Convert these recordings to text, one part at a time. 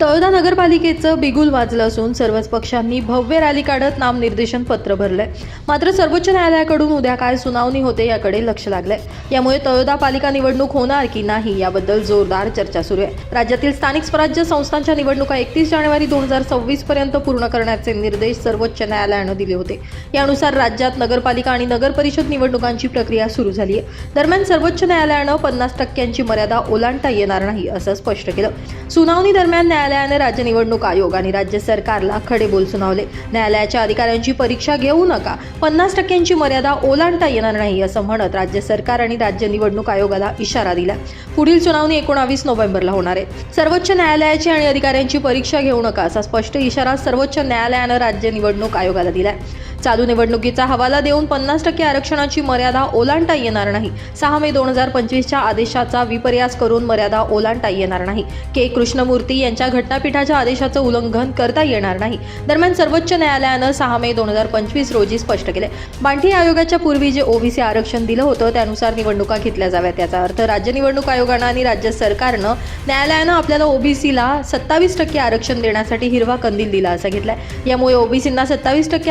तळोदा नगरपालिकेचं बिगुल वाजलं असून सर्वच पक्षांनी भव्य रॅली काढत नामनिर्देशन पत्र भरलंय. मात्र सर्वोच्च न्यायालयाकडून उद्या काय सुनावणी होते याकडे लक्ष लागलंय. यामुळे तळोदा पालिका निवडणूक होणार की नाही याबद्दल जोरदार चर्चा सुरू आहे. राज्यातील स्थानिक स्वराज्य संस्थांच्या निवडणुका एकतीस जानेवारी दोन हजार सव्वीस पर्यंत पूर्ण करण्याचे निर्देश सर्वोच्च न्यायालयानं दिले होते. यानुसार राज्यात नगरपालिका आणि नगर परिषद निवडणुकांची प्रक्रिया सुरू झाली आहे. दरम्यान सर्वोच्च न्यायालयानं पन्नास टक्क्यांची मर्यादा ओलांडता येणार नाही असं स्पष्ट केलं. सुनावणी दरम्यान न्यायालयाने राज्य निवडणूक आयोग आणि राज्य सरकारला खडे बोल सुनावले. न्यायालयाच्या अधिकाऱ्यांची परीक्षा घेऊ नका. पन्नास टक्क्यांची मर्यादा ओलांडता येणार नाही असं म्हणत राज्य सरकार आणि राज्य निवडणूक आयोगाला इशारा दिला. पुढील सुनावणी एकोणावीस नोव्हेंबरला होणार आहे. सर्वोच्च न्यायालयाची आणि अधिकाऱ्यांची परीक्षा घेऊ नका असा स्पष्ट इशारा सर्वोच्च न्यायालयानं राज्य निवडणूक आयोगाला दिलाय. चालू निवडणुकीचा हवाला देऊन पन्नास टक्के आरक्षणाची मर्यादा ओलांडता येणार नाही. सहा मे दोन हजार पंचवीसच्या आदेशाचा विपर्यास करून मर्यादा ओलांडता येणार नाही. के. कृष्णमूर्ती यांच्या घटनापीठाच्या आदेशाचं उल्लंघन करता येणार नाही. दरम्यान सर्वोच्च न्यायालयानं सहा मे दोन हजार पंचवीस रोजी स्पष्ट केले. बांटी आयोगाच्या पूर्वी जे ओबीसी आरक्षण दिलं होतं त्यानुसार निवडणुका घेतल्या जाव्यात. याचा अर्थ राज्य निवडणूक आयोगानं आणि राज्य सरकारनं न्यायालयानं आपल्याला ओबीसीला सत्तावीस टक्के आरक्षण देण्यासाठी हिरवा कंदील दिला असं घेतलाय. यामुळे ओबीसींना सत्तावीस टक्के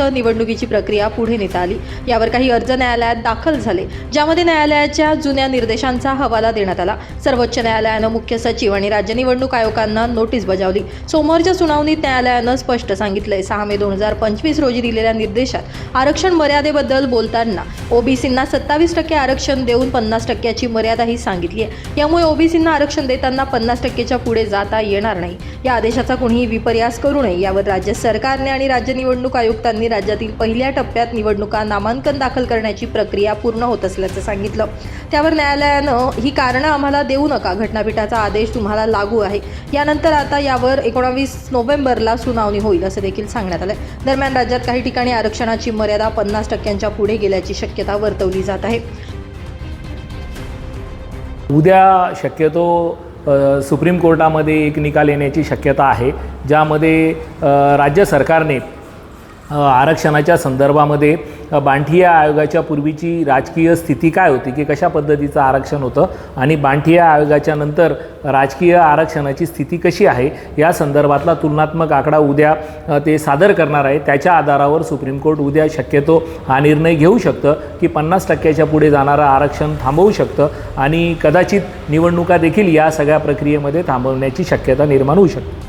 आरक्षणासह निवडणुकीची प्रक्रिया पुढे नेता आली. यावर काही अर्ज न्यायालयात दाखल झाले. ज्यामध्ये न्यायालयाच्या जुन्या निर्देशांचा हवाला देण्यात आला. सर्वोच्च न्यायालयानं मुख्य सचिव आणि राज्य निवडणूक आयोगांना नोटीस बजावली. सोमवारच्या सुनावणीत न्यायालयानं स्पष्ट सांगितलंय. सहा मे दोन हजार पंचवीस रोजी दिलेल्या निर्देशात आरक्षण मर्यादेबद्दल बोलताना ओबीसींना सत्तावीस टक्के आरक्षण देऊन पन्नास टक्क्याची मर्यादाही सांगितली आहे यामुळे ओबीसींना आरक्षण देताना पन्नास टक्केच्या पुढे जाता येणार नाही. या आदेशाचा कोणीही विपर्यास करू नये. यावर राज्य सरकारने आणि राज्य निवडणूक आयुक्तांनी राज्यातील पहिल्या टप्प्यात निवडणुका नामांकन दाखल करण्याची प्रक्रिया पूर्ण होत असल्याचं सांगितलं. त्यावर न्यायालयानं ही कारणं आम्हाला देऊ नका. घटनापीठाचा आदेश तुम्हाला लागू आहे. यानंतर आता यावर एकोणावीस नोव्हेंबरला सुनावणी होईल असं देखील सांगण्यात आलं दरम्यान राज्यात काही ठिकाणी आरक्षणाची मर्यादा पन्नास टक्क्यांच्या पुढे गेल्याची शक्यता वर्तवली जात आहे. उद्या शक्यतो सुप्रीम कोर्टामध्ये एक निकाल येण्याची शक्यता आहे ज्यामध्ये राज्य सरकारने आरक्षणाच्या संदर्भामध्ये बांठिया आयोगाच्या पूर्वीची राजकीय स्थिती काय होती? की कशा पद्धतीचं आरक्षण होतं? आणि बांठिया आयोगाच्या नंतर राजकीय आरक्षणाची स्थिती कशी आहे? या संदर्भातला तुलनात्मक आकडा उद्या ते सादर करणार आहे. त्याच्या आधारावर सुप्रीम कोर्ट उद्या शक्यतो हा निर्णय घेऊ शकतं की पन्नास टक्क्याच्या पुढे जाणारं आरक्षण थांबवू शकतं आणि कदाचित निवडणुका देखील या सगळ्या प्रक्रियेमध्ये थांबवण्याची शक्यता निर्माण होऊ शकते.